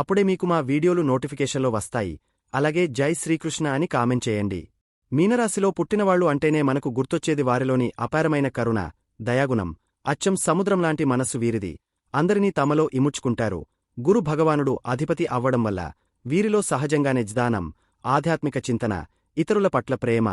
అప్పుడే మీకు మా వీడియోలు నోటిఫికేషన్లో వస్తాయి. అలాగే జై శ్రీకృష్ణ అని కామెంట్ చేయండి. మీనరాశిలో పుట్టినవాళ్ళు అంటేనే మనకు గుర్తొచ్చేది వారిలోని అపారమైన కరుణ దయాగుణం అచ్చం సముద్రంలాంటి మనస్సు వీరిది. అందరినీ తమలో ఇముడ్చుకుంటారు. గురు భగవానుడు అధిపతి అవ్వడం వల్ల వీరిలో సహజంగానే జ్ఞానం ఆధ్యాత్మిక చింతన ఇతరుల పట్ల ప్రేమ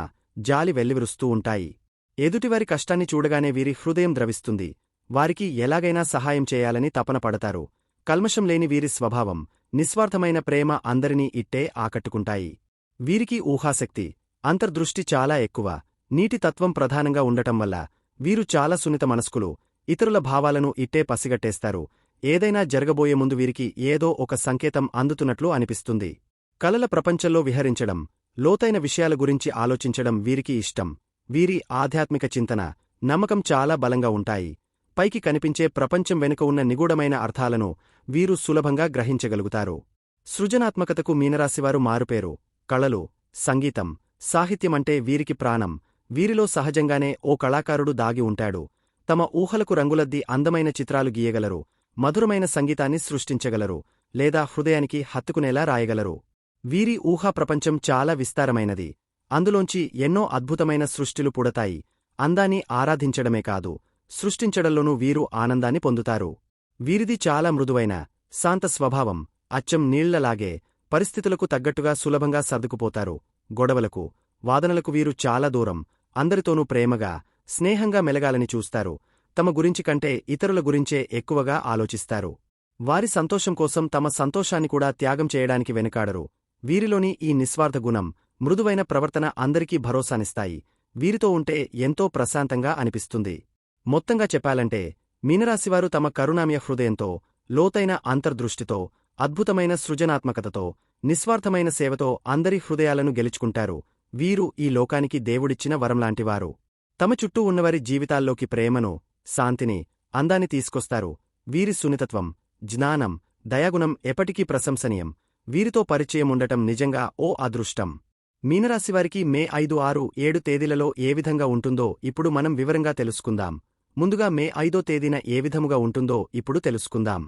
జాలి వెల్లివిరుస్తూ ఉంటాయి. ఎదుటివారి కష్టాన్ని చూడగానే వీరి హృదయం ద్రవిస్తుంది. వారికి ఎలాగైనా సహాయం చేయాలని తపన పడతారు. కల్మషం లేని వీరి స్వభావం నిస్వార్థమైన ప్రేమ అందరినీ ఇట్టే ఆకట్టుకుంటాయి. వీరికి ఊహాశక్తి అంతర్దృష్టి చాలా ఎక్కువ నీటి తత్వం ప్రధానంగా ఉండటం వల్ల వీరు చాలా సున్నిత మనస్కులు ఇతరుల భావాలను ఇట్టే పసిగట్టేస్తారు ఏదైనా జరగబోయే ముందు వీరికి ఏదో ఒక సంకేతం అందుతున్నట్లు అనిపిస్తుంది. కలల ప్రపంచంలో విహరించడం లోతైన విషయాల గురించి ఆలోచించడం వీరికి ఇష్టం వీరి ఆధ్యాత్మిక చింతన నమ్మకం చాలా బలంగా ఉంటాయి. పైకి కనిపించే ప్రపంచం వెనుక ఉన్న నిగూఢమైన అర్థాలను వీరు సులభంగా గ్రహించగలుగుతారు. సృజనాత్మకతకు మీనరాశివారు మారుపేరు. కళలు సంగీతం సాహిత్యమంటే వీరికి ప్రాణం. వీరిలో సహజంగానే ఓ కళాకారుడు దాగి ఉంటాడు. తమ ఊహలకు రంగులద్ది అందమైన చిత్రాలు గీయగలరు. మధురమైన సంగీతాన్ని సృష్టించగలరు. లేదా హృదయానికి హత్తుకునేలా రాయగలరు. వీరి ఊహా ప్రపంచం చాలా విస్తారమైనది. అందులోంచి ఎన్నో అద్భుతమైన సృష్టిలు పుడతాయి. అందాన్ని ఆరాధించడమే కాదు సృష్టించడంలోనూ వీరు ఆనందాన్ని పొందుతారు. వీరిది చాలా మృదువైన శాంత స్వభావం అచ్చం నీళ్ళలాగే పరిస్థితులకు తగ్గట్టుగా సులభంగా సర్దుకుపోతారు. గొడవలకు వాదనలకు వీరు చాలా దూరం అందరితోనూ ప్రేమగా స్నేహంగా మెలగాలని చూస్తారు. తమ గురించి కంటే ఇతరుల గురించే ఎక్కువగా ఆలోచిస్తారు. వారి సంతోషం కోసం తమ సంతోషాన్ని కూడా త్యాగం చేయడానికి వెనుకాడరు. వీరిలోని ఈ నిస్వార్థ గుణం మృదువైన ప్రవర్తన అందరికీ భరోసానిస్తాయి. వీరితో ఉంటే ఎంతో ప్రశాంతంగా అనిపిస్తుంది. మొత్తంగా చెప్పాలంటే మీనరాశివారు తమ కరుణామ్య హృదయంతో లోతైన అంతర్దృష్టితో అద్భుతమైన సృజనాత్మకతతో నిస్వార్థమైన సేవతో అందరి హృదయాలను గెలుచుకుంటారు. వీరు ఈ లోకానికి దేవుడిచ్చిన వరంలాంటివారు. తమ చుట్టూ ఉన్నవారి జీవితాల్లోకి ప్రేమను శాంతిని అందాన్ని తీసుకొస్తారు. వీరి సున్నితత్వం జ్ఞానం దయాగుణం ఎప్పటికీ ప్రశంసనీయం. వీరితో పరిచయం ఉండటం నిజంగా ఓ అదృష్టం. మీనరాశివారికి మే ఐదు ఆరు ఏడు తేదీలలో ఏ విధంగా ఉంటుందో ఇప్పుడు మనం వివరంగా తెలుసుకుందాం. ముందుగా మే ఐదో తేదీన ఏ విధముగా ఉంటుందో ఇప్పుడు తెలుసుకుందాం.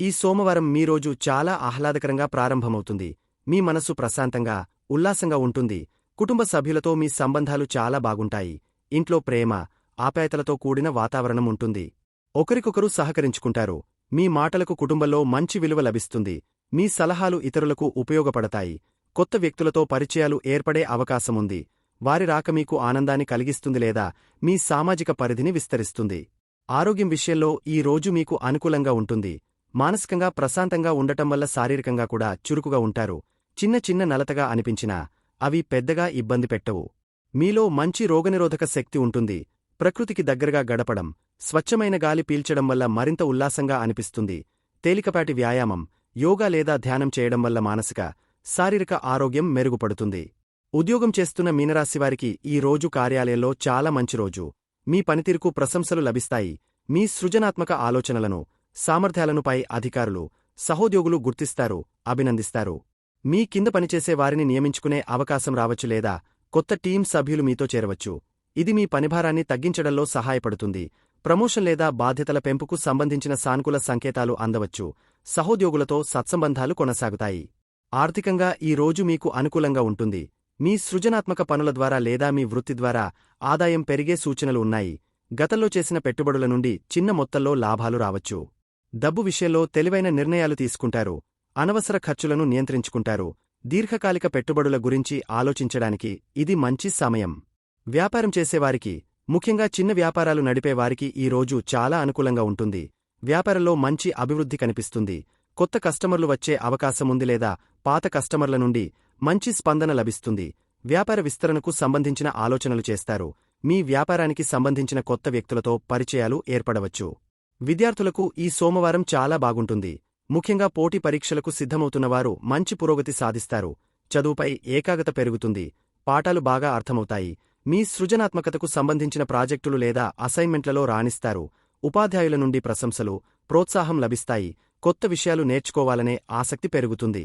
ఈ సోమవారం మీ రోజు చాలా ఆహ్లాదకరంగా ప్రారంభమవుతుంది. మీ మనస్సు ప్రశాంతంగా ఉల్లాసంగా ఉంటుంది. కుటుంబ సభ్యులతో మీ సంబంధాలు చాలా బాగుంటాయి. ఇంట్లో ప్రేమ ఆప్యాయతలతో కూడిన వాతావరణం ఉంటుంది. ఒకరికొకరు సహకరించుకుంటారు. మీ మాటలకు కుటుంబంలో మంచి విలువ లభిస్తుంది. మీ సలహాలు ఇతరులకు ఉపయోగపడతాయి. కొత్త వ్యక్తులతో పరిచయాలు ఏర్పడే అవకాశముంది. వారి రాక మీకు ఆనందాన్ని కలిగిస్తుంది లేదా మీ సామాజిక పరిధిని విస్తరిస్తుంది. ఆరోగ్యం విషయంలో ఈ రోజు మీకు అనుకూలంగా ఉంటుంది. మానసికంగా ప్రశాంతంగా ఉండటం వల్ల శారీరకంగా కూడా చురుకుగా ఉంటారు. చిన్న చిన్న నలతగా అనిపించినా అవి పెద్దగా ఇబ్బంది పెట్టవు. మీలో మంచి రోగనిరోధక శక్తి ఉంటుంది. ప్రకృతికి దగ్గరగా గడపడం స్వచ్ఛమైన గాలి పీల్చడం వల్ల మరింత ఉల్లాసంగా అనిపిస్తుంది. తేలికపాటి వ్యాయామం యోగా లేదా ధ్యానం చేయడం వల్ల మానసిక శారీరక ఆరోగ్యం మెరుగుపడుతుంది. ఉద్యోగం చేస్తున్న మీనరాశివారికి ఈ రోజు కార్యాలయంలో చాలా మంచి రోజు. మీ పనితీరుకు ప్రశంసలు లభిస్తాయి. మీ సృజనాత్మక ఆలోచనలను సామర్థ్యాలనుపై అధికారులు సహోద్యోగులు గుర్తిస్తారు అభినందిస్తారు. మీ కింద పనిచేసే వారిని నియమించుకునే అవకాశం రావచ్చు లేదా కొత్త టీం సభ్యులు మీతో చేరవచ్చు. ఇది మీ పనిభారాన్ని తగ్గించడంలో సహాయపడుతుంది. ప్రమోషన్ లేదా బాధ్యతల పెంపుకు సంబంధించిన సానుకూల సంకేతాలు అందవచ్చు. సహోద్యోగులతో సత్సంబంధాలు కొనసాగుతాయి. ఆర్థికంగా ఈ రోజు మీకు అనుకూలంగా ఉంటుంది. మీ సృజనాత్మక పనుల ద్వారా లేదా మీ వృత్తి ద్వారా ఆదాయం పెరిగే సూచనలు ఉన్నాయి. గతంలో చేసిన పెట్టుబడుల నుండి చిన్న మొత్తంలో లాభాలు రావచ్చు. డబ్బు విషయంలో తెలివైన నిర్ణయాలు తీసుకుంటారు. అనవసర ఖర్చులను నియంత్రించుకుంటారు. దీర్ఘకాలిక పెట్టుబడుల గురించి ఆలోచించడానికి ఇది మంచి సమయం. వ్యాపారం చేసేవారికి ముఖ్యంగా చిన్న వ్యాపారాలు నడిపేవారికి ఈ రోజు చాలా అనుకూలంగా ఉంటుంది. వ్యాపారంలో మంచి అభివృద్ధి కనిపిస్తుంది. కొత్త కస్టమర్లు వచ్చే అవకాశముంది లేదా పాత కస్టమర్ల నుండి మంచి స్పందన లభిస్తుంది. వ్యాపార విస్తరణకు సంబంధించిన ఆలోచనలు చేస్తారు. మీ వ్యాపారానికి సంబంధించిన కొత్త వ్యక్తులతో పరిచయాలు ఏర్పడవచ్చు. విద్యార్థులకు ఈ సోమవారం చాలా బాగుంటుంది. ముఖ్యంగా పోటీ పరీక్షలకు సిద్ధమవుతున్నవారు మంచి పురోగతి సాధిస్తారు. చదువుపై ఏకాగ్రత పెరుగుతుంది. పాఠాలు బాగా అర్థమవుతాయి. మీ సృజనాత్మకతకు సంబంధించిన ప్రాజెక్టులు లేదా అసైన్మెంట్లలో రాణిస్తారు. ఉపాధ్యాయుల నుండి ప్రశంసలు ప్రోత్సాహం లభిస్తాయి. కొత్త విషయాలు నేర్చుకోవాలనే ఆసక్తి పెరుగుతుంది.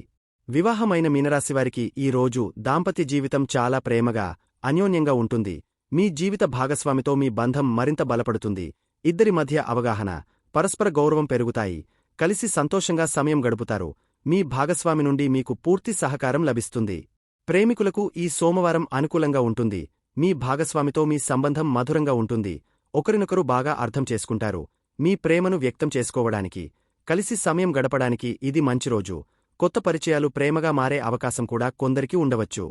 వివాహమైన మీనరాశివారికి ఈ రోజు దాంపత్య జీవితం చాలా ప్రేమగా అన్యోన్యంగా ఉంటుంది. మీ జీవిత భాగస్వామితో మీ బంధం మరింత బలపడుతుంది. ఇద్దరి మధ్య అవగాహన పరస్పర గౌరవం పెరుగుతాయి. కలిసి సంతోషంగా సమయం గడుపుతారు. మీ భాగస్వామి నుండి మీకు పూర్తి సహకారం లభిస్తుంది. ప్రేమికులకు ఈ సోమవారం అనుకూలంగా ఉంటుంది. మీ భాగస్వామితో మీ సంబంధం మధురంగా ఉంటుంది. ఒకరినొకరు బాగా అర్థం చేసుకుంటారు. మీ ప్రేమను వ్యక్తం చేసుకోవడానికి కలిసి సమయం గడపడానికి ఇది మంచి రోజు. కొత్త పరిచయాలు ప్రేమగా మారే అవకాశం కూడా కొందరికి ఉండవచ్చు.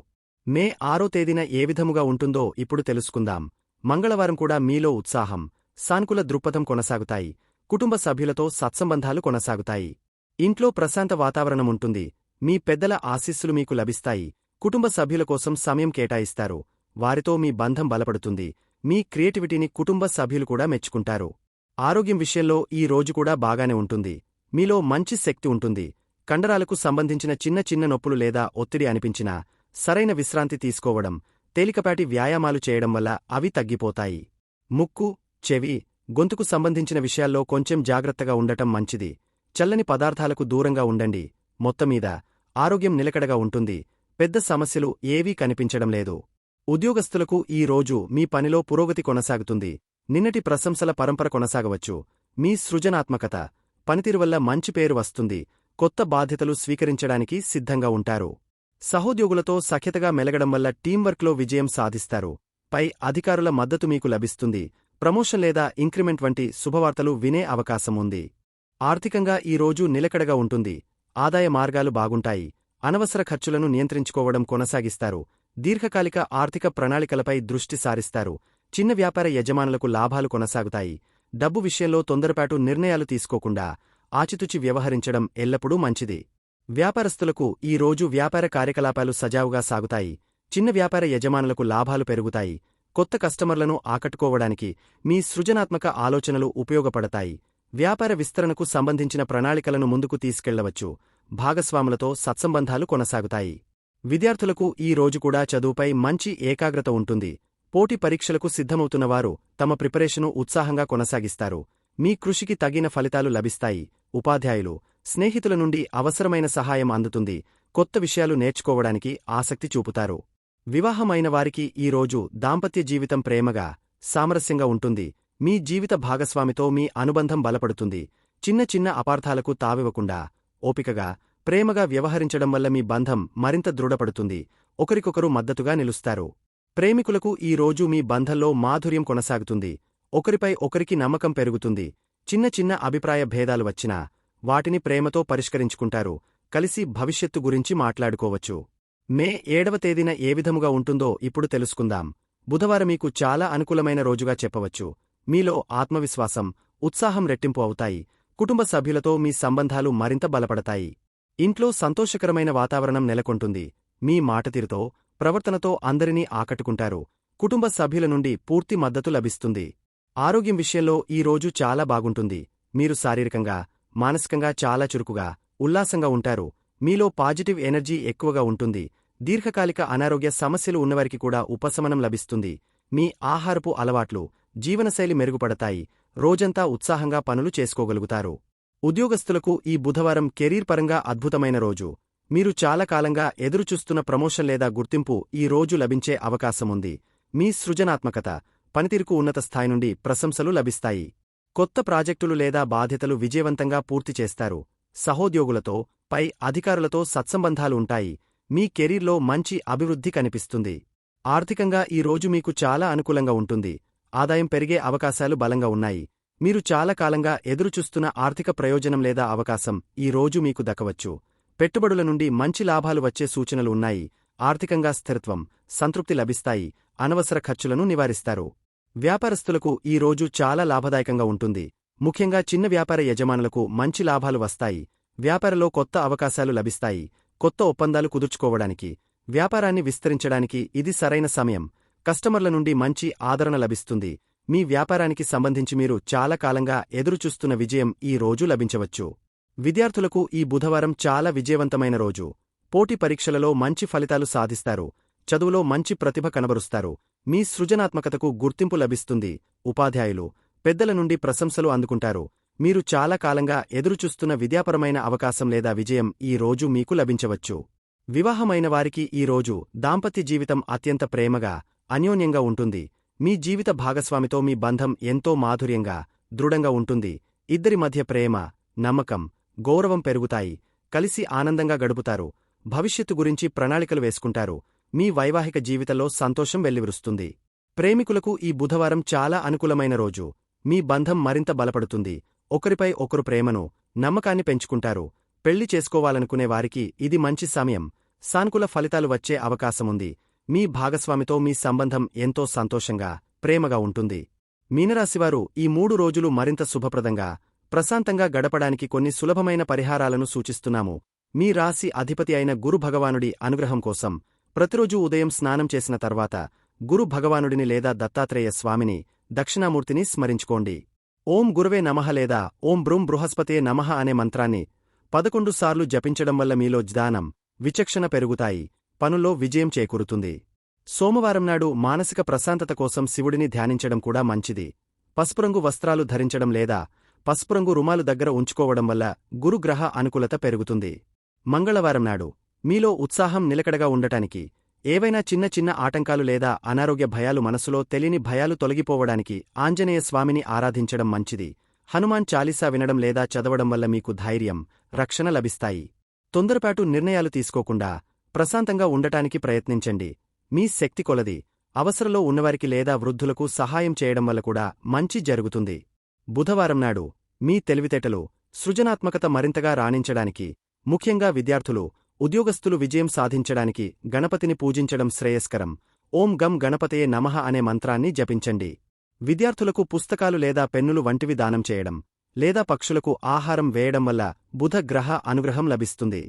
మే ఆరో తేదీన ఏ విధముగా ఉంటుందో ఇప్పుడు తెలుసుకుందాం. మంగళవారం కూడా మీలో ఉత్సాహం సానుకూల దృక్పథం కొనసాగుతాయి. కుటుంబ సభ్యులతో సత్సంబంధాలు కొనసాగుతాయి. ఇంట్లో ప్రశాంత వాతావరణం ఉంటుంది. మీ పెద్దల ఆశీస్సులు మీకు లభిస్తాయి. కుటుంబ సభ్యుల కోసం సమయం కేటాయిస్తారు. వారితో మీ బంధం బలపడుతుంది. మీ క్రియేటివిటీని కుటుంబ సభ్యులు కూడా మెచ్చుకుంటారు. ఆరోగ్యం విషయంలో ఈ రోజు కూడా బాగానే ఉంటుంది. మీలో మంచి శక్తి ఉంటుంది. కండరాలకు సంబంధించిన చిన్న చిన్న నొప్పులు లేదా ఒత్తిడి అనిపించినా సరైన విశ్రాంతి తీసుకోవడం తేలికపాటి వ్యాయామాలు చేయడం వల్ల అవి తగ్గిపోతాయి. ముక్కు చెవి గొంతుకు సంబంధించిన విషయాల్లో కొంచెం జాగ్రత్తగా ఉండటం మంచిది. చల్లని పదార్థాలకు దూరంగా ఉండండి. మొత్తమీద ఆరోగ్యం నిలకడగా ఉంటుంది. పెద్ద సమస్యలు ఏవీ కనిపించడం లేదు. ఉద్యోగస్తులకు ఈ రోజు మీ పనిలో పురోగతి కొనసాగుతుంది. నిన్నటి ప్రశంసల పరంపర కొనసాగవచ్చు. మీ సృజనాత్మకత పనితీరు వల్ల మంచి పేరు వస్తుంది. కొత్త బాధ్యతలు స్వీకరించడానికి సిద్ధంగా ఉంటారు. సహోద్యోగులతో సఖ్యతగా మెలగడం వల్ల టీంవర్క్లో విజయం సాధిస్తారు. పై అధికారుల మద్దతు మీకు లభిస్తుంది. ప్రమోషన్ లేదా ఇంక్రిమెంట్ వంటి శుభవార్తలు వినే అవకాశం ఉంది. ఆర్థికంగా ఈ రోజు నిలకడగా ఉంటుంది. ఆదాయ మార్గాలు బాగుంటాయి. అనవసర ఖర్చులను నియంత్రించుకోవడం కొనసాగిస్తారు. దీర్ఘకాలిక ఆర్థిక ప్రణాళికలపై దృష్టి సారిస్తారు. చిన్న వ్యాపార యజమానులకు లాభాలు కొనసాగుతాయి. డబ్బు విషయంలో తొందరపాటు నిర్ణయాలు తీసుకోకుండా ఆచితుచి వ్యవహరించడం ఎల్లప్పుడూ మంచిది. వ్యాపారస్తులకు ఈ రోజు వ్యాపార కార్యకలాపాలు సజావుగా సాగుతాయి. చిన్న వ్యాపార యజమానులకు లాభాలు పెరుగుతాయి. కొత్త కస్టమర్లను ఆకట్టుకోవడానికి మీ సృజనాత్మక ఆలోచనలు ఉపయోగపడతాయి. వ్యాపార విస్తరణకు సంబంధించిన ప్రణాళికలను ముందుకు తీసుకెళ్ళవచ్చు. భాగస్వాములతో సత్సంబంధాలు కొనసాగుతాయి. విద్యార్థులకు ఈ రోజు కూడా చదువుపై మంచి ఏకాగ్రత ఉంటుంది. పోటీ పరీక్షలకు సిద్ధమవుతున్నవారు తమ ప్రిపరేషను ఉత్సాహంగా కొనసాగిస్తారు. మీ కృషికి తగిన ఫలితాలు లభిస్తాయి. ఉపాధ్యాయులు స్నేహితుల నుండి అవసరమైన సహాయం అందుతుంది కొత్త విషయాలు నేర్చుకోవడానికి ఆసక్తి చూపుతారు. వివాహమైన వారికి ఈ రోజు దాంపత్య జీవితం ప్రేమగా సామరస్యంగా ఉంటుంది. మీ జీవిత భాగస్వామితో మీ అనుబంధం బలపడుతుంది. చిన్న చిన్న అపార్థాలకు తావివ్వకుండా ఓపికగా ప్రేమగా వ్యవహరించడం వల్ల మీ బంధం మరింత దృఢపడుతుంది. ఒకరికొకరు మద్దతుగా నిలుస్తారు. ప్రేమికులకు ఈ రోజు మీ బంధంలో మాధుర్యం కొనసాగుతుంది. ఒకరిపై ఒకరికి నమ్మకం పెరుగుతుంది. చిన్న చిన్న అభిప్రాయ భేదాలు వచ్చినా వాటిని ప్రేమతో పరిష్కరించుకుంటారు. కలిసి భవిష్యత్తు గురించి మాట్లాడుకోవచ్చు. మే ఏడవ తేదీన ఏ విధముగా ఉంటుందో ఇప్పుడు తెలుసుకుందాం. బుధవారం మీకు చాలా అనుకూలమైన రోజుగా చెప్పవచ్చు. మీలో ఆత్మవిశ్వాసం ఉత్సాహం రెట్టింపు అవుతాయి. కుటుంబ సభ్యులతో మీ సంబంధాలు మరింత బలపడతాయి. ఇంట్లో సంతోషకరమైన వాతావరణం నెలకొంటుంది. మీ మాటతీరుతో ప్రవర్తనతో అందరినీ ఆకట్టుకుంటారు. కుటుంబ సభ్యుల నుండి పూర్తి మద్దతు లభిస్తుంది. ఆరోగ్యం విషయంలో ఈ రోజు చాలా బాగుంటుంది. మీరు శారీరకంగా మానసికంగా చాలా చురుకుగా ఉల్లాసంగా ఉంటారు. మీలో పాజిటివ్ ఎనర్జీ ఎక్కువగా ఉంటుంది. దీర్ఘకాలిక అనారోగ్య సమస్యలు ఉన్నవారికి కూడా ఉపశమనం లభిస్తుంది. మీ ఆహారపు అలవాట్లు జీవనశైలి మెరుగుపడతాయి. రోజంతా ఉత్సాహంగా పనులు చేసుకోగలుగుతారు. ఉద్యోగస్తులకు ఈ బుధవారం కెరీర్ పరంగా అద్భుతమైన రోజు. మీరు చాలా కాలంగా ఎదురుచూస్తున్న ప్రమోషన్ లేదా గుర్తింపు ఈ రోజు లభించే అవకాశముంది. మీ సృజనాత్మకత పనితీరుకు ఉన్నత స్థాయి నుండి ప్రశంసలు లభిస్తాయి. కొత్త ప్రాజెక్టులు లేదా బాధ్యతలు విజయవంతంగా పూర్తి చేస్తారు. సహోద్యోగులతో పై అధికారులతో సత్సంబంధాలు ఉంటాయి. మీ కెరీర్లో మంచి అభివృద్ధి కనిపిస్తుంది. ఆర్థికంగా ఈ రోజు మీకు చాలా అనుకూలంగా ఉంటుంది. ఆదాయం పెరిగే అవకాశాలు బలంగా ఉన్నాయి. మీరు చాలా కాలంగా ఎదురుచూస్తున్న ఆర్థిక ప్రయోజనం లేదా అవకాశం ఈ రోజు మీకు దక్కవచ్చు. పెట్టుబడుల నుండి మంచి లాభాలు వచ్చే సూచనలు ఉన్నాయి. ఆర్థికంగా స్థిరత్వం సంతృప్తి లభిస్తాయి. అనవసర ఖర్చులను నివారిస్తారు. వ్యాపారస్తులకు ఈ రోజు చాలా లాభదాయకంగా ఉంటుంది. ముఖ్యంగా చిన్న వ్యాపార యజమానులకు మంచి లాభాలు వస్తాయి. వ్యాపారంలో కొత్త అవకాశాలు లభిస్తాయి. కొత్త ఒప్పందాలు కుదుర్చుకోవడానికి వ్యాపారాన్ని విస్తరించడానికి ఇది సరైన సమయం. కస్టమర్ల నుండి మంచి ఆదరణ లభిస్తుంది. మీ వ్యాపారానికి సంబంధించి మీరు చాలా కాలంగా ఎదురుచూస్తున్న విజయం ఈ రోజు లభించవచ్చు. విద్యార్థులకు ఈ బుధవారం చాలా విజయవంతమైన రోజు. పోటీ పరీక్షలలో మంచి ఫలితాలు సాధిస్తారు. చదువులో మంచి ప్రతిభ కనబరుస్తారు. మీ సృజనాత్మకతకు గుర్తింపు లభిస్తుంది. ఉపాధ్యాయులు పెద్దల నుండి ప్రశంసలు అందుకుంటారు. మీరు చాలా కాలంగా ఎదురుచూస్తున్న విద్యాపరమైన అవకాశం లేదా విజయం ఈ రోజు మీకు లభించవచ్చు. వివాహమైన వారికి ఈ రోజు దాంపత్య జీవితం అత్యంత ప్రేమగా అన్యోన్యంగా ఉంటుంది. మీ జీవిత భాగస్వామితో మీ బంధం ఎంతో మాధుర్యంగా దృఢంగా ఉంటుంది. ఇద్దరి మధ్య ప్రేమ నమ్మకం గౌరవం పెరుగుతాయి. కలిసి ఆనందంగా గడుపుతారు. భవిష్యత్తు గురించి ప్రణాళికలు వేసుకుంటారు. మీ వైవాహిక జీవితంలో సంతోషం వెల్లివిరుస్తుంది. ప్రేమికులకు ఈ బుధవారం చాలా అనుకూలమైన రోజు. మీ బంధం మరింత బలపడుతుంది. ఒకరిపై ఒకరు ప్రేమను నమ్మకాన్ని పెంచుకుంటారు. పెళ్ళి చేసుకోవాలనుకునే వారికి ఇది మంచి సమయం. సానుకూల ఫలితాలు వచ్చే అవకాశముంది. మీ భాగస్వామితో మీ సంబంధం ఎంతో సంతోషంగా ప్రేమగా ఉంటుంది. మీనరాశివారు ఈ మూడు రోజులు మరింత శుభప్రదంగా ప్రశాంతంగా గడపడానికి కొన్ని సులభమైన పరిహారాలను సూచిస్తున్నాము. మీ రాశి అధిపతి అయిన గురు భగవానుడి అనుగ్రహం కోసం ప్రతిరోజూ ఉదయం స్నానం చేసిన తర్వాత గురు భగవానుడిని లేదా దత్తాత్రేయ స్వామిని దక్షిణామూర్తిని స్మరించుకోండి. ఓం గురువే నమః లేదా ఓం బ్రూం బృహస్పతే నమః అనే మంత్రాన్ని పదకొండు సార్లు జపించడం వల్ల మీలో జ్ఞానం విచక్షణ పెరుగుతాయి పనుల్లో విజయం చేకూరుతుంది. సోమవారం నాడు మానసిక ప్రశాంతత కోసం శివుడిని ధ్యానించడం కూడా మంచిది. పసుపురంగు వస్త్రాలు ధరించడం లేదా పసుపురంగు రుమాలు దగ్గర ఉంచుకోవడం వల్ల గురుగ్రహ అనుకూలత పెరుగుతుంది. మంగళవారం నాడు మీలో ఉత్సాహం నిలకడగా ఉండటానికి ఏవైనా చిన్న చిన్న ఆటంకాలు లేదా అనారోగ్య భయాలు మనసులో తెలియని భయాలు తొలగిపోవడానికి ఆంజనేయ స్వామిని ఆరాధించడం మంచిది. హనుమాన్ చాలీసా వినడం లేదా చదవడం వల్ల మీకు ధైర్యం రక్షణ లభిస్తాయి. తొందరపాటు నిర్ణయాలు తీసుకోకుండా ప్రశాంతంగా ఉండటానికి ప్రయత్నించండి. మీ శక్తి కొలది అవసరంలో ఉన్నవారికి లేదా వృద్ధులకు సహాయం చేయడం వల్ల కూడా మంచి జరుగుతుంది. బుధవారం నాడు మీ తెలివితేటలు సృజనాత్మకత మరింతగా రాణించడానికి ముఖ్యంగా విద్యార్థులు ఉద్యోగస్తులు విజయం సాధించడానికి గణపతిని పూజించడం శ్రేయస్కరం. ఓం గం గణపతయే నమః అనే మంత్రాన్ని జపించండి. విద్యార్థులకు పుస్తకాలు లేదా పెన్నులు వంటివి దానం చేయడం లేదా పక్షులకు ఆహారం వేయడం వల్ల బుధ గ్రహ అనుగ్రహం లభిస్తుంది.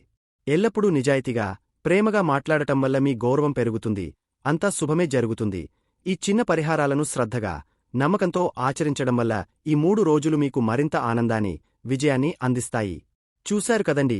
ఎల్లప్పుడూ నిజాయితీగా ప్రేమగా మాట్లాడటం వల్ల మీ గౌరవం పెరుగుతుంది అంతా శుభమే జరుగుతుంది. ఈ చిన్న పరిహారాలను శ్రద్ధగా నమ్మకంతో ఆచరించడం వల్ల ఈ మూడు రోజులు మీకు మరింత ఆనందాన్ని విజయాన్ని అందిస్తాయి. చూశారు కదండి